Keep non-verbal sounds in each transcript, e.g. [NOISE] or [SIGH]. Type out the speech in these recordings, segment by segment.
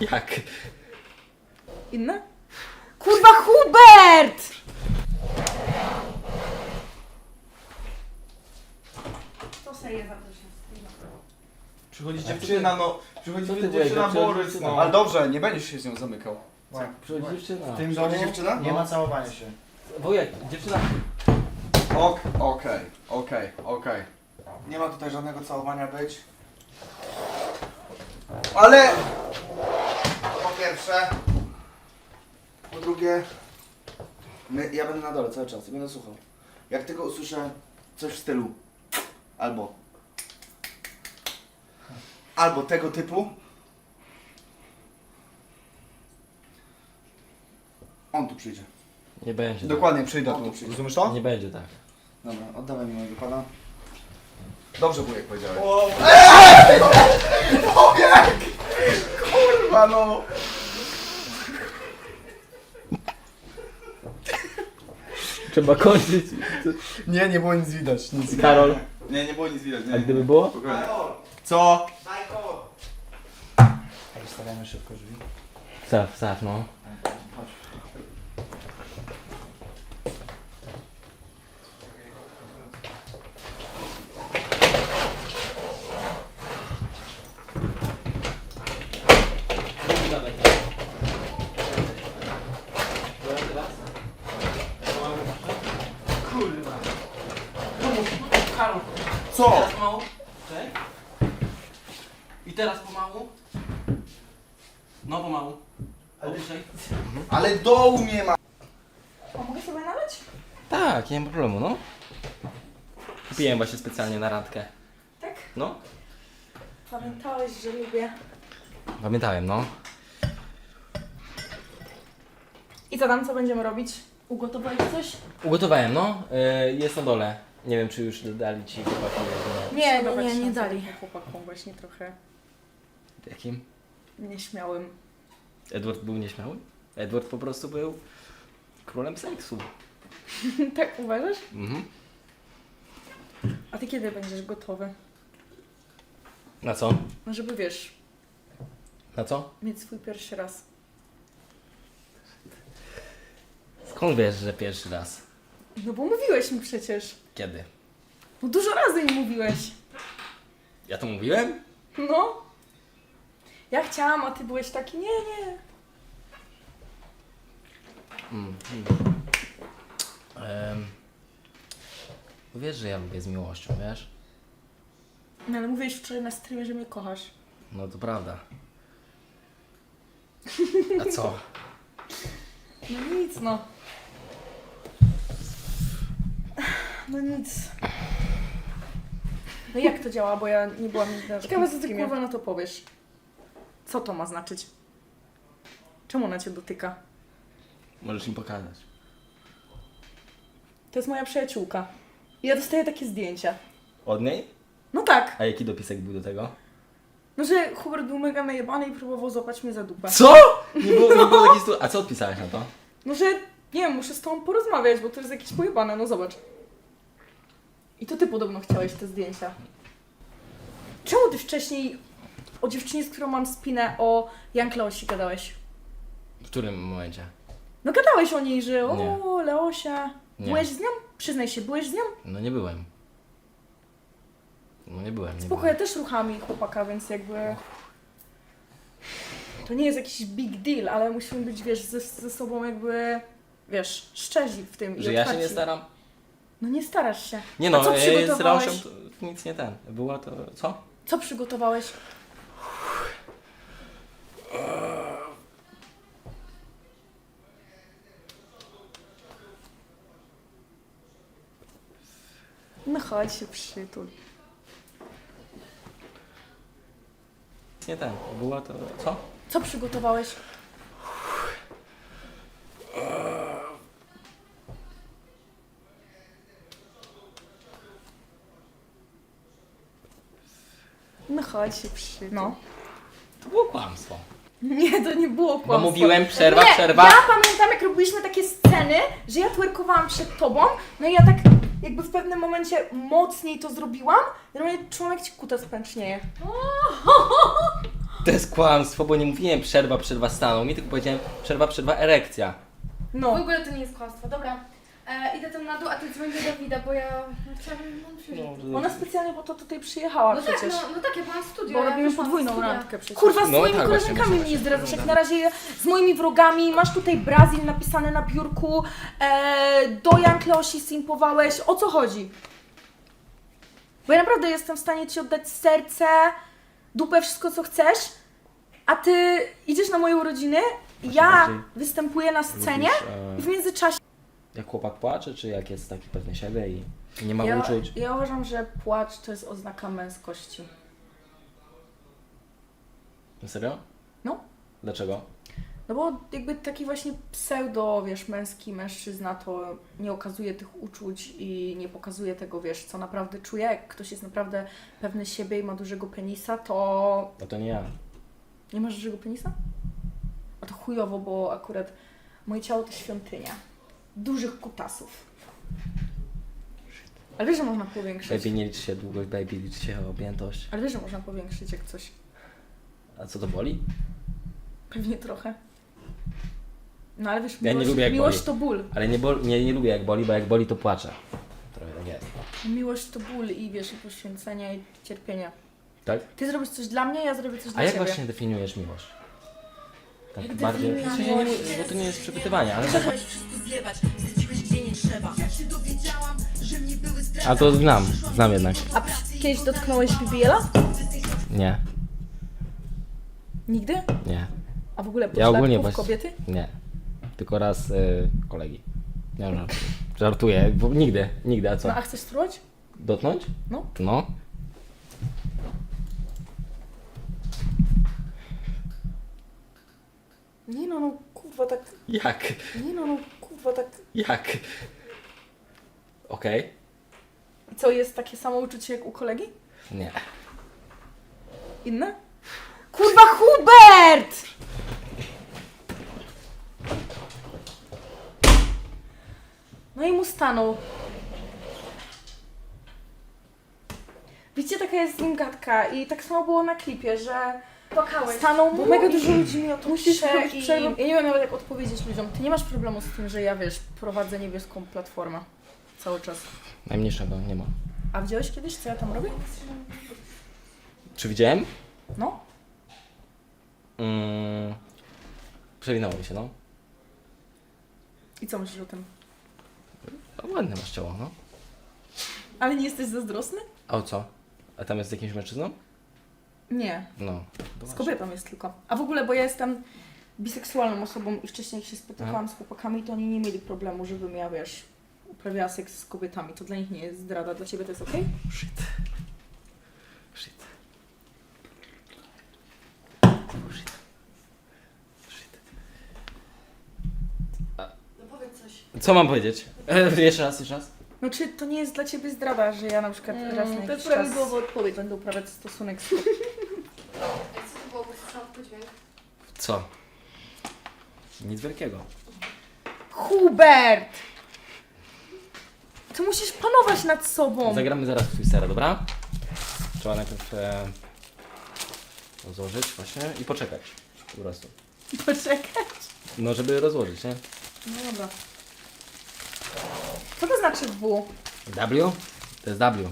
Jak? Inne? Kurwa, Hubert! To sobie je zaproszę. Przychodzi Dziewczyna, no. Przychodzi Co ty dziewczyna Borys, no. Ale dobrze, nie będziesz się z nią zamykał. Przychodzi dziewczyna. W tym domu dziewczyna? Nie ma No. całowania się. Wujek, dziewczyna. Ok, okej, okej, okej. Nie ma tutaj żadnego całowania być. Ale... Pierwsze. Po drugie. My, ja będę na dole cały czas i będę słuchał. Jak tylko usłyszę coś w stylu. Albo. Albo tego typu. On tu przyjdzie. Nie będzie. Dokładnie, przyjdę O, tu tu. przyjdzie. Rozumiesz Tak. to? Nie będzie tak. Dobra, oddawaj mi mojego pana. Dobrze wujek powiedziałeś. [LAUGHS] Kurwa no! Trzeba kończyć. Nie, nie było nic widać, nic. Karol, Nie, nie było nic widać. a gdyby było? Spokojnie. Co? Stawiamy szybko drzwi. Staw, staw, no. Kurwa. Karol, Co? teraz pomału. Czekaj. I teraz pomału. No pomału. Opuszczaj. Ale dołu nie ma. A mogę sobie nalać? Tak, nie ma problemu, no. Kupiłem właśnie specjalnie na randkę. Tak? No. Pamiętałeś, że lubię. Pamiętałem, no. I co tam, co będziemy robić? Ugotowałeś coś? Ugotowałem, no. Y, jest na dole. Nie wiem, czy już dali ci chłopaki. Nie, nie, nie, nie dali. Chłopakom właśnie trochę. Jakim? nieśmiałym. Edward był nieśmiały? Edward po prostu był królem seksu. [LAUGHS] tak uważasz? Mhm. A ty kiedy będziesz gotowy? Na co? No żeby wiesz, Na co? mieć swój pierwszy raz. Skąd wiesz, że pierwszy raz? No bo mówiłeś mi przecież. Kiedy? No dużo razy mi mówiłeś. Ja to mówiłem? No. Ja chciałam, a ty byłeś taki, nie, nie. Mm. Em, wiesz, że ja lubię z miłością, wiesz? No ale mówiłeś wczoraj na streamie, że mnie kochasz. No to prawda. [LAUGHS] A co? No nic, no. No nic. No jak to działa, bo ja nie byłam nigdy na Ciekawe, takim co ty, kurwa, na to powiesz. Co to ma znaczyć? Czemu ona cię dotyka? Możesz im pokazać. To jest moja przyjaciółka. I ja dostaję takie zdjęcia. Od niej? No tak. A jaki dopisek był do tego? No, że Hubert był mega najebany i próbował złapać mnie za dupę. Co? Nie było, nie było takiej sytuacji. A co odpisałeś na to? No, że nie wiem, muszę z tobą porozmawiać, bo to jest jakieś pojebane, no zobacz. I to ty podobno chciałeś te zdjęcia. Czemu ty wcześniej o dziewczynie, z którą mam spinę, o Jan Leosi gadałeś? W którym momencie? No gadałeś o niej, że o, Nie. Leosia. Nie. Byłeś z nią? Przyznaj się, byłeś z nią? No nie byłem. No nie byłem, nie Spoko, byłem. ja też ruchami chłopaka, więc jakby... To nie jest jakiś big deal, ale musimy być, wiesz, ze, ze sobą jakby, wiesz, szczerzy w tym i Że ja się nie staram? No nie starasz się. Nie A no, co e, z przygotowałeś? To nic nie ten. Była to... co? Co przygotowałeś? No chodź się przytul. Nic nie ten. Była to... co? Co przygotowałeś? No chodź się przytul. No. To było kłamstwo. Nie, to nie było kłamstwo. Bo mówiłem przerwa, nie, przerwa. ja pamiętam, jak robiliśmy takie sceny, że ja twerkowałam przed tobą, no i ja tak jakby w pewnym momencie mocniej to zrobiłam, i normalnie jak ci kutas pęcznieje. To jest kłamstwo, bo nie mówiłem przerwa, przerwa stanu. Mi tylko powiedziałem przerwa, przerwa erekcja. No. W ogóle to nie jest kłamstwo. Dobra, e, idę tam na dół, a ty dzwoń do Dawida, bo ja chciałabym... No, przecież- Ona specjalnie po to tutaj przyjechała no tak, przecież. no, no tak, ja byłam w studiu. Bo ja robimy wyszłam z podwójną studia. randkę przecież. Kurwa, z No moimi tak, właśnie, koleżankami mnie nie zdradzasz. Jak na razie z moimi wrogami masz tutaj Brazil napisane na biurku, e, do Jan Kleosi simpowałeś. O co chodzi? Bo ja naprawdę jestem w stanie ci oddać serce, dupę, wszystko co chcesz, a ty idziesz na moje urodziny, ja bardziej występuję na scenie Lubisz, i e, w międzyczasie jak chłopak płacze, czy jak jest taki pewny siebie i nie ma ja, uczuć? ja uważam, że płacz to jest oznaka męskości. Serio? No. Dlaczego? No bo jakby taki właśnie pseudo, wiesz, męski mężczyzna to nie okazuje tych uczuć i nie pokazuje tego, wiesz, co naprawdę czuje. Jak ktoś jest naprawdę pewny siebie i ma dużego penisa, to No to nie ja. nie masz dużego penisa? A to chujowo, bo akurat moje ciało to świątynia. Dużych kutasów. Ale wiesz, że można powiększyć. Baby nie liczy się długość, baby liczy się objętość. Ale wiesz, że można powiększyć jak coś. A co to boli? Pewnie trochę. No ale wiesz, Ja nie miłość, lubię, jak miłość boli. to ból. Ale nie, bol, nie, nie lubię jak boli, bo jak boli to płaczę. Trochę tak jest. Miłość to ból i wiesz, i poświęcenia i cierpienia. Tak? Ty zrobisz coś dla mnie, ja zrobię coś A dla jak ciebie. właśnie definiujesz miłość? Tak Jak bardziej. definiujesz W sensie nie, miłość? bo to nie jest przepytywanie, ale tak. A to znam, znam jednak. A kiedyś dotknąłeś BBL-a? Nie, Nigdy? nie, A w ogóle Ja ogólnie pośladków właśnie- kobiety? nie. Tylko raz y, kolegi. Nie no, żartuję, bo nigdy, nigdy, a co? No a chcesz spróbować? Dotknąć? No. No. Nie no, no kurwa tak, Jak? nie no, no kurwa tak. Jak? Okej? Co, jest takie samo uczucie jak u kolegi? Nie. Inne? Kurwa Hubert! No i mu stanął. Wiecie, taka jest z nim gadka i tak samo było na klipie, że Płakałeś. stanął mu Bo mega dużo ludzi mi o to musisz pisze robić i przerwę. ja nie wiem nawet jak odpowiedzieć ludziom. Ty nie masz problemu z tym, że ja wiesz, prowadzę niebieską platformę cały czas. Najmniejszego nie ma. A widziałeś kiedyś, co ja tam robię? Czy widziałem? No. Mm, przewinęło mi się, no. I co myślisz o tym? no. Ładne masz ciało, no. Ale nie jesteś zazdrosny? A o co? A tam jest z jakimś mężczyzną? Nie. No. Z kobietą jest tylko. A w ogóle, bo ja jestem biseksualną osobą i wcześniej jak się spotykałam z chłopakami, to oni nie mieli problemu, żebym ja, wiesz, uprawiała seks z kobietami. To dla nich nie jest zdrada. Dla ciebie to jest okej? Shit. Shit. Shit. Shit. No powiedz coś. Co mam powiedzieć? E, jeszcze raz, jeszcze raz. No czy to nie jest dla ciebie zdrada, że ja na przykład Mm, raz na to jakiś jest czas prawidłowa odpowiedź. będę uprawiać stosunek z Ej, co to było, bo słyszałam podźwięk? Co? Nic wielkiego. Hubert! Ty musisz panować nad sobą. Zagramy zaraz w Twistera, dobra? Trzeba najpierw e, rozłożyć właśnie i poczekać. Po prostu. Poczekaj. No, żeby rozłożyć, nie? No dobra. Co to znaczy W? W? To jest W.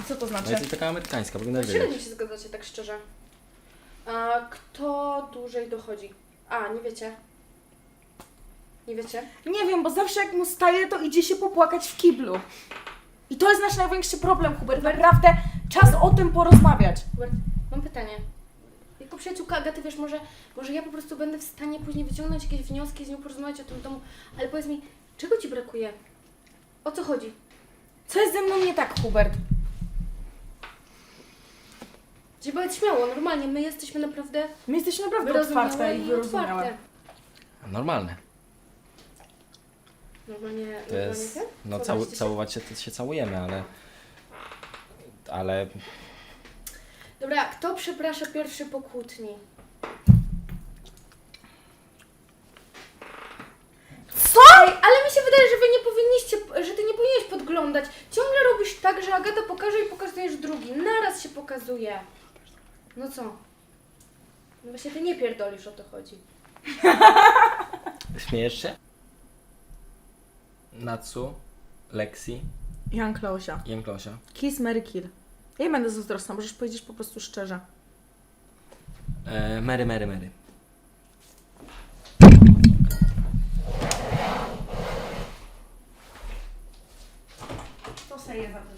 I co to No znaczy? jesteś taka amerykańska, powinnaś Średnio wiedzieć. się zgadzacie, tak szczerze. A kto dłużej dochodzi? A, nie wiecie. Nie wiecie? Nie wiem, bo zawsze jak mu staje, to idzie się popłakać w kiblu. I to jest nasz największy problem, Hubert. Naprawdę czas o tym porozmawiać. Hubert, mam pytanie. Jako przyjaciółka Agaty, wiesz, może, może ja po prostu będę w stanie później wyciągnąć jakieś wnioski, z nią porozmawiać o tym domu, ale powiedz mi, czego Ci brakuje? O co chodzi? Co jest ze mną nie tak, Hubert? Powiedz śmiało, normalnie, my jesteśmy naprawdę My jesteśmy naprawdę wyrozumiałe otwarte i i wyrozumiałe. otwarte. Normalne. Normalnie, To normalnie jest, no Co, cały, baliście się? całować się, to się całujemy, ale... Ale Dobra, kto przeprasza pierwszy po kłótni? Co? Ej, ale mi się wydaje, że wy nie powinniście, że ty nie powinieneś podglądać. Ciągle robisz tak, że Agata pokaże i pokazujesz drugi. Naraz się pokazuje. No co? No właśnie ty nie pierdolisz, o to chodzi. [LAUGHS] Śmiejesz się? Natsu, Lexi Jan Klausia. Janklosia. Kiss, Mary Kill. Ja nie będę zazdrosna, możesz powiedzieć po prostu szczerze. E, Mary, Mary, Mary. To sobie je zaproś na streama.